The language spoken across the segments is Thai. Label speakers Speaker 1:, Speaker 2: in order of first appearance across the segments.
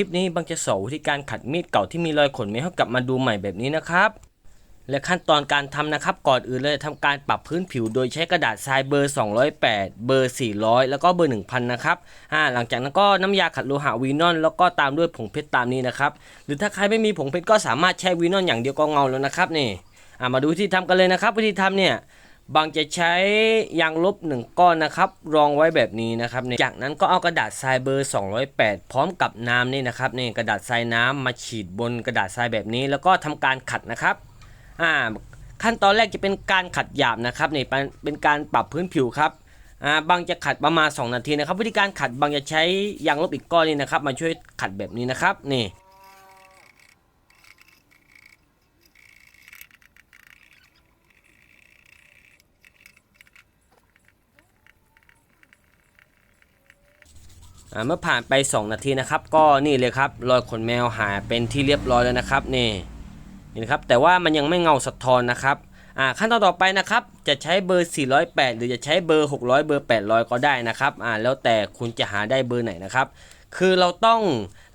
Speaker 1: ลิปนี้บางจะสอนวิธีการขัดมีดเก่าที่มีรอยขนไม่ให้กลับมาดูใหม่แบบนี้นะครับ และขั้นตอนการทำนะครับ ก่อนอื่นเลยทำการปรับพื้นผิวโดยใช้กระดาษทรายเบอร์ 208 เบอร์ 400 แล้วก็เบอร์ 1000 นะครับอ่าหลังจากนั้นก็น้ำยาขัดโลหะวีนอน แล้วก็ตามด้วยผงเพชรตามนี้นะครับ หรือถ้าใครไม่มีผงเพชรก็สามารถใช้วีนอนอย่างเดียวก็เงาแล้วนะครับนี่อ่ามาดูวิธีทำกันเลยนะครับ วิธีทำเนี่ย บางจะใช้ยางลบหนึ่งก้อนนะครับ รองไว้แบบนี้นะครับ จากนั้นก็เอากระดาษทรายเบอร์ 208 พร้อมกับน้ำนี่นะครับนี่กระดาษทรายน้ำมาฉีดบนกระดาษทรายแบบนี้ แล้วก็ทำการขัดนะครับอ่าขั้นตอนแรกจะเป็นการขัดหยาบนะครับนี่เป็นการปรับพื้นผิวครับอ่าบางจะขัดประมาณ 2 นาทีนะครับ วิธีการขัดบางจะใช้ยางลบอีกก้อนนี่นะครับ มาช่วยขัดแบบนี้นะครับนี่ เมื่อผ่านไป 2 นาทีนะครับ ก็นี่เลยครับรอยขนแมวหายเป็นที่เรียบร้อยแล้วนะครับนี่นี่นะครับแต่ว่ามันยังไม่เงาสะท้อนนะครับขั้นตอนต่อไปนะครับจะใช้เบอร์ 408 หรือจะใช้เบอร์ 600 เบอร์ 800 ก็ได้นะครับอ่าแล้วแต่คุณจะหาได้เบอร์ไหนนะครับ คือเราต้อง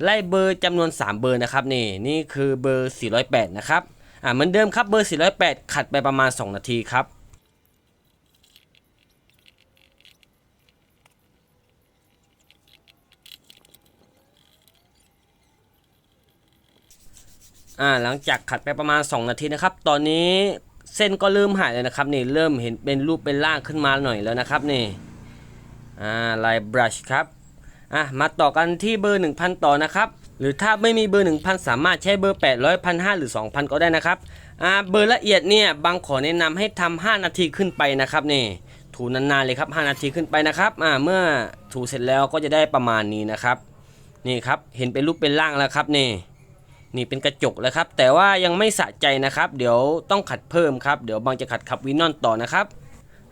Speaker 1: ไล่เบอร์จำนวน 3 เบอร์นะครับนี่นี่คือเบอร์ 408 นะครับอ่าเหมือนเดิมครับเบอร์ 408 ขัดไปประมาณ 2 นาทีครับ อ่าหลังจากขัดไปประมาณ 2 นาทีนะครับ ตอนนี้เส้นก็เริ่มหายแล้วนะครับนี่เริ่มเห็นเป็นรูปเป็นร่างขึ้นมาหน่อยแล้วนะครับนี่อ่าลายบรัชครับอะมาต่อกันที่เบอร์ 1000 ต่อนะครับ หรือถ้าไม่มีเบอร์ 1000 สามารถใช้เบอร์ 800 1,500 หรือ 2,000 ก็ได้นะครับอ่าเบอร์ละเอียดเนี่ยบางขอแนะนำให้ทำ5นาทีขึ้นไปนะครับนี่ถูนานๆเลยครับ 5 นาทีขึ้นไปนะครับอ่าเมื่อถูเสร็จแล้วก็จะได้ประมาณนี้นะครับนี่ครับเห็นเป็นรูปเป็นร่างแล้วครับนี่ นี่เป็นกระจกแล้วครับ แต่ว่ายังไม่สะใจนะครับ เดี๋ยวต้องขัดเพิ่มครับ เดี๋ยวบางจะขัดขับวีนอนต่อนะครับ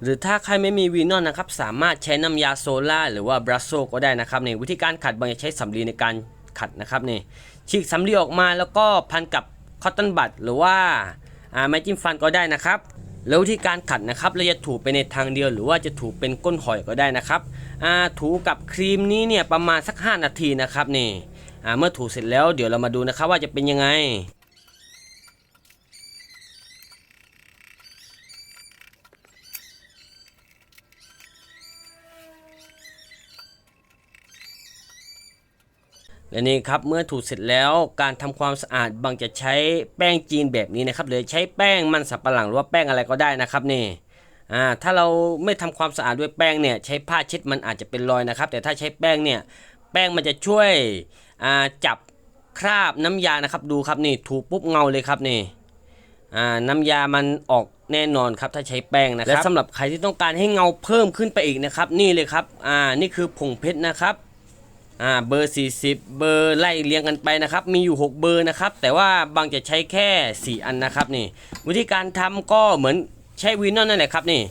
Speaker 1: หรือถ้าใครไม่มีวีนอนนะครับ สามารถใช้น้ำยาโซล่าหรือว่าบรัสโซก็ได้นะครับนี่วิธีการขัดบางจะใช้สำลีในการขัดนะครับนี่ฉีกสำลีออกมาแล้วก็พันกับคอตตอนบัดหรือว่าไม้จิ้มฟันก็ได้นะครับ แล้ววิธีการขัดนะครับเราจะถูไปในทางเดียว หรือว่าจะถูเป็นก้นหอยก็ได้นะครับถูกับครีมนี้เนี่ยประมาณสัก 5 นาทีนะครับนี่ อ่าเมื่อถูเสร็จแล้วเดี๋ยวเรามาดูนะครับว่าจะเป็นยังไง และนี่ครับเมื่อถูเสร็จแล้วการทำความสะอาดบางจะใช้แป้งจีนแบบนี้นะครับหรือใช้แป้งมันสับปะหลังหรือว่าแป้งอะไรก็ได้นะครับนี่อ่าถ้าเราไม่ทำความสะอาดด้วยแป้งเนี่ยใช้ผ้าเช็ดมันอาจจะเป็นรอยนะครับ แต่ถ้าใช้แป้งเนี่ยแป้งมันจะช่วย จับคราบน้ำยานะครับดูครับนี่ถูปุ๊บเงาเลยครับนี่น้ำยามันออกแน่นอนครับถ้าใช้แป้งนะครับและสำหรับใครที่ต้องการให้เงาเพิ่มขึ้นไปอีกนะครับ นี่เลยครับอ่านี่คือผงเพชรนะครับอ่าเบอร์ 40 เบอร์ไล่เรียงกันไปนะครับ มีอยู่ 6 เบอร์นะครับ แต่ว่าบางจะใช้แค่ 4 อันนะครับนี่ วิธีการทำก็เหมือนใช้วีนอนนั่นแหละครับนี่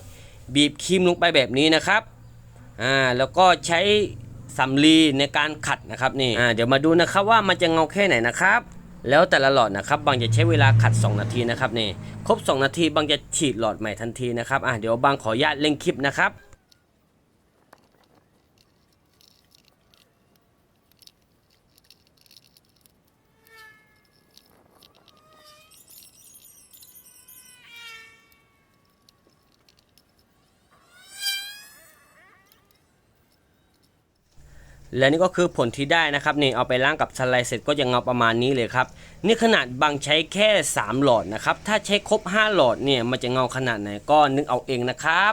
Speaker 1: บีบครีมลงไปแบบนี้นะครับอ่าแล้วก็ใช้ สำลีในการขัดนะครับนี่อ่าเดี๋ยวมาดูนะครับว่ามันจะเงาแค่ไหนนะครับ แล้วแต่ละหลอดนะครับ บางจะใช้เวลาขัด 2 นาทีนะครับนี่ครบ 2 นาทีบางจะฉีดหลอดใหม่ทันทีนะครับอ่าเดี๋ยวบางขออนุญาตเล่งคลิปนะครับ และนี่ก็คือผลที่ได้นะครับนี่เอาไปล้างกับสไลด์เสร็จก็จะเงาประมาณนี้เลยครับนี่ขนาดบางใช้แค่ 3 หลอดนะครับถ้าใช้ครบ 5 หลอดเนี่ยมันจะเงาขนาดไหนก็นึกเอาเองนะครับ